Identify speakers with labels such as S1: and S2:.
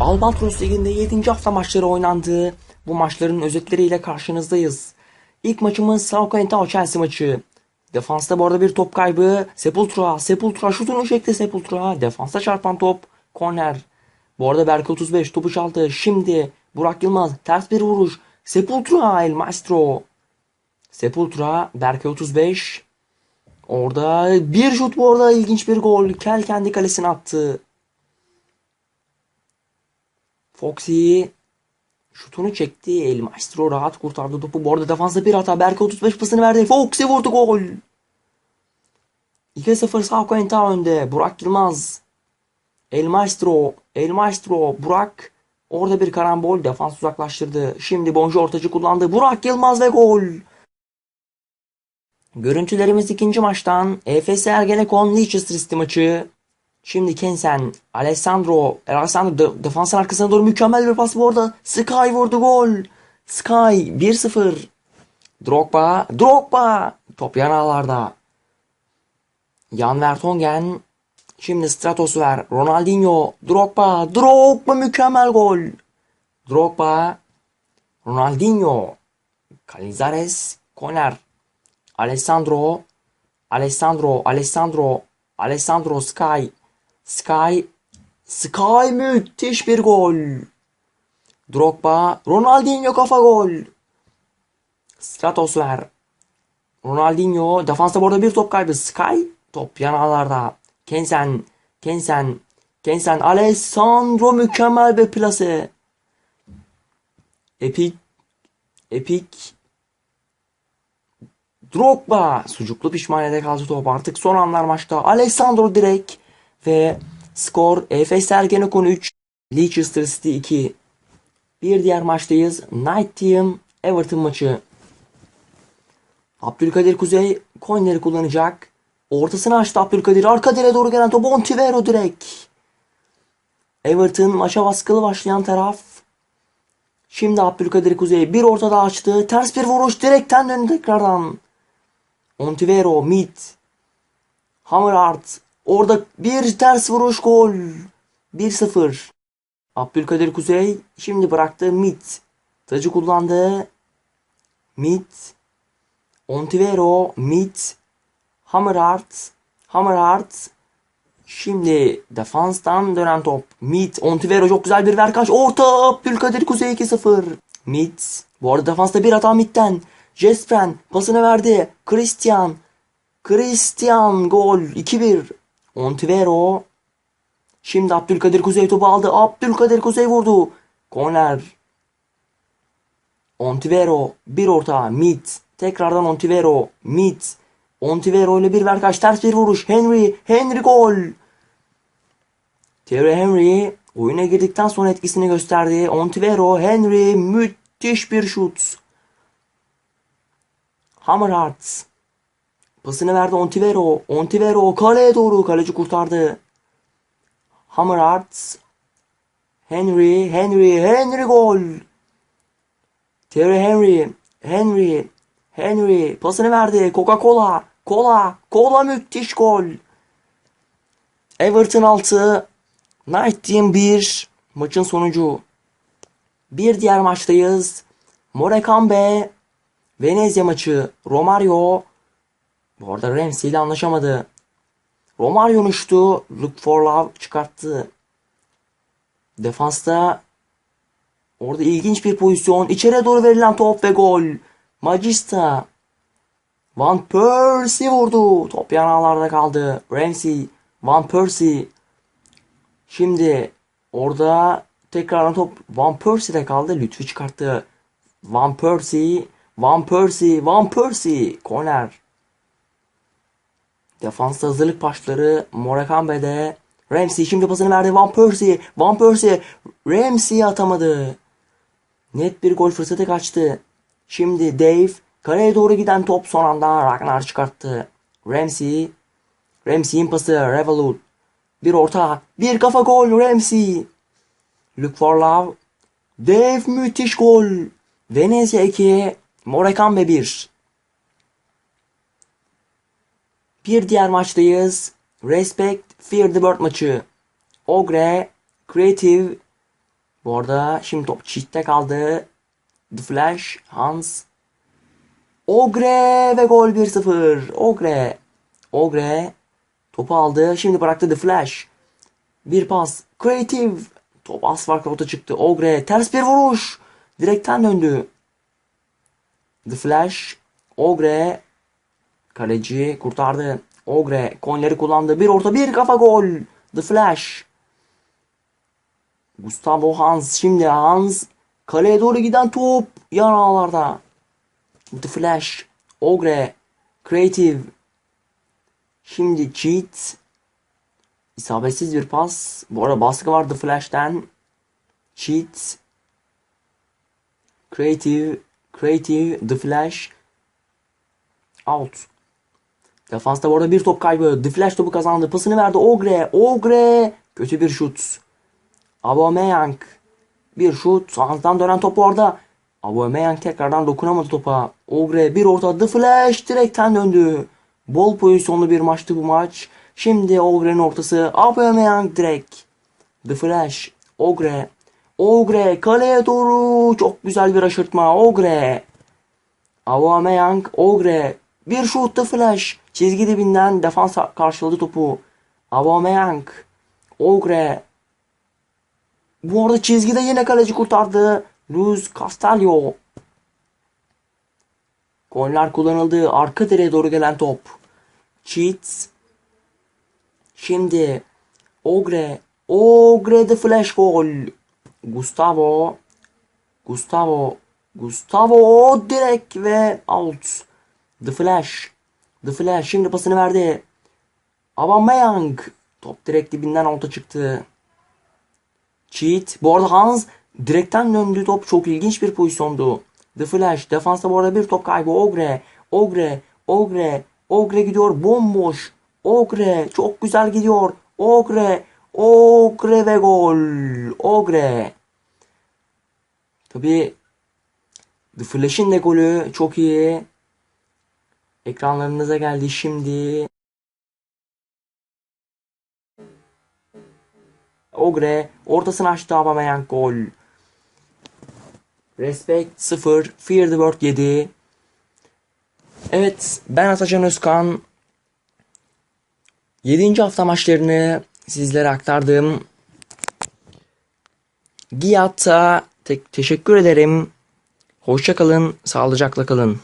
S1: Albatros Ligi'nde 7. hafta maçları oynandı. Bu maçların özetleriyle karşınızdayız. İlk maçımız Sao Chelsea maçı. Defansta bu arada bir top kaybı. Sepultura. Sepultura şutunu çekti Sepultura. Defansa çarpan top. Korner. Bu arada Berke 35 topu çaldı. Şimdi Burak Yılmaz ters bir vuruş. Sepultura El Maestro. Sepultura Berke 35. Orada bir şut bu arada ilginç bir gol. Kel kendi kalesine attı. Foxy şutunu çekti. El Maestro rahat kurtardı topu. Bu arada defansta bir hata. Berke 35 pasını verdi. Foxy vurdu gol. 2-0 Sao Quenta önde. Burak Yılmaz. El Maestro. El Maestro. Burak. Orada bir karambol. Defans uzaklaştırdı. Şimdi Bonju ortacı kullandı. Burak Yılmaz ve gol. Görüntülerimiz ikinci maçtan. EFS Ergenekon Leicester City maçı. Şimdi Kensen, Alessandro, Alessandro de, defansın arkasına doğru mükemmel bir pas bu arada. Sky vurdu gol. Sky 1-0. Drogba, Drogba. Top yan ağlarda. Jan Vertonghen. Şimdi Stratosfer, Ronaldinho, Drogba, Drogba mükemmel gol. Drogba, Ronaldinho, Calizares, Koner, Alessandro, Alessandro, Alessandro, Alessandro Sky, Sky, Sky müthiş bir gol. Drogba, Ronaldinho kafa gol. Stratosfer, Ronaldinho, defansta bu arada bir top kaybı. Sky, top yanağlarda. Kensen, Kensen, Kensen, Alessandro mükemmel bir plase. Epik, epik, Drogba sucuklu pişmaniyede kaldı top artık son anlar maçta Alessandro direkt ve skor Efes Ergenekon 3 Leicester City 2 bir diğer maçtayız Night Team Everton maçı Abdülkadir Kuzey coinleri kullanacak ortasını açtı Abdülkadir arka direğe doğru gelen top Ontivero direkt Everton maça baskılı başlayan taraf Şimdi Abdülkadir Kuzey bir ortada açtı. Ters bir vuruş direkten döndü tekrardan. Ontivero, mid. Hammerhart. Orada bir ters vuruş gol. 1-0. Abdülkadir Kuzey şimdi bıraktı mid. Tacı kullandı. Mid. Ontivero, mid. Hammerhart. Hammerhart. Şimdi defanstan dönen top. Mid. Ontivero çok güzel bir verkaç. Orta. Abdülkadir Kuzey 2-0. Mid. Bu arada defansta bir hata midden. Jespren pasını verdi. Christian. Christian gol 2-1. Ontivero. Şimdi Abdülkadir Kuzey topu aldı. Abdülkadir Kuzey vurdu. Korner. Ontivero bir orta mid. Tekrardan Ontivero mid. Ontivero ile bir verkaç ters bir vuruş. Henry. Henry gol. Thierry Henry oyuna girdikten sonra etkisini gösterdi. Ontivero, Henry müthiş bir şut. Hammerhart. Pasını verdi Ontivero. Ontivero kaleye doğru kaleci kurtardı. Hammerhart. Henry, Henry, Henry gol. Terry Henry, Henry, Henry pasını verdi. Coca-Cola, Cola, Cola müthiş gol. Everton 6, Night Team 1. Maçın sonucu. Bir diğer maçtayız. Morecambe Venezia maçı Romario bu arada Ramsey ile anlaşamadı. Romario uçtu. Look for love çıkarttı. Defansta orada ilginç bir pozisyon. İçeri doğru verilen top ve gol. Magista Van Persie vurdu. Top yanağlarda kaldı. Ramsey Van Persie Şimdi orada tekrar top Van Persie'de kaldı. Lütfü çıkarttı. Van Persie Van Persie, Van Persie, korner. Defansta hazırlık başları Morakambe'de. Ramsey şimdi pasını verdi. Van Persie, Van Persie, Ramsey atamadı. Net bir gol fırsatı kaçtı. Şimdi Dave, kaleye doğru giden top son anda Ragnar çıkarttı. Ramsey, Ramsey'in pası, Revolut. Bir orta, bir kafa gol Ramsey. Look for love. Dave müthiş gol. Venezia 2, Morecambe 1. Bir diğer maçtayız. Respect Fear the Bird maçı. Ogre, Creative, Bu arada şimdi top çiftte kaldı. The Flash, Hans. Ogre ve gol 1-0. Ogre. Ogre topu aldı. Şimdi bıraktı The Flash. Bir pas. Creative. Top az farkla orta çıktı. Ogre ters bir vuruş. Direkten döndü. The Flash. Ogre. Kaleci kurtardı. Ogre korneri kullandı. Bir orta bir kafa gol. The Flash. Gustavo Hans. Şimdi Hans. Kaleye doğru giden top. Yan ağlarda. The Flash. Ogre. Creative. Şimdi Cheat. İsabetsiz bir pas. Bu arada baskı var The Flash'ten. Cheat. Creative. Creative. The Flash. Out. Defansta bu arada bir top kaybı. The Flash topu kazandı. Pasını verdi. Ogre. Ogre. Kötü bir şut. Aubameyang. Bir şut. Hans'tan dönen top orada. Aubameyang tekrardan dokunamadı topa. Ogre bir orta. The Flash direkten döndü. Bol pozisyonlu bir maçtı bu maç. Şimdi Ogre'nin ortası. Aubameyang direkt. The Flash. Ogre. Ogre kaleye doğru. Çok güzel bir aşırtma. Ogre. Aubameyang. Ogre. Bir şut The Flash. Çizgi dibinden defans karşıladı topu. Aubameyang. Ogre. Bu arada çizgide yine kaleci kurtardı. Luis Castillo. Goller kullanıldı. Arka direğe doğru gelen top. Cheats. Şimdi Ogre. Ogre the Flash gol. Gustavo. Gustavo. Gustavo direkt ve out. The Flash. The Flash şimdi pasını verdi. Aubameyang. Top direkt dibinden alta çıktı. Cheat. Bu arada Hans direkten döndü top. Çok ilginç bir pozisyondu. The Flash. Defansta bu arada bir top kaybı. Ogre. Ogre. Ogre. Ogre gidiyor bomboş. Ogre. Çok güzel gidiyor. Ogre. Ogre ve gol. Ogre. Tabi The Flash'in de golü çok iyi. Ekranlarınıza geldi şimdi. Ogre ortasını açtı Aubameyang gol. Respect 0, Fear the World 7. Evet, ben Atacan Özkan. 7. hafta maçlarını sizlere aktardım. Giyat'a te- teşekkür ederim. Hoşça kalın, sağlıcakla kalın.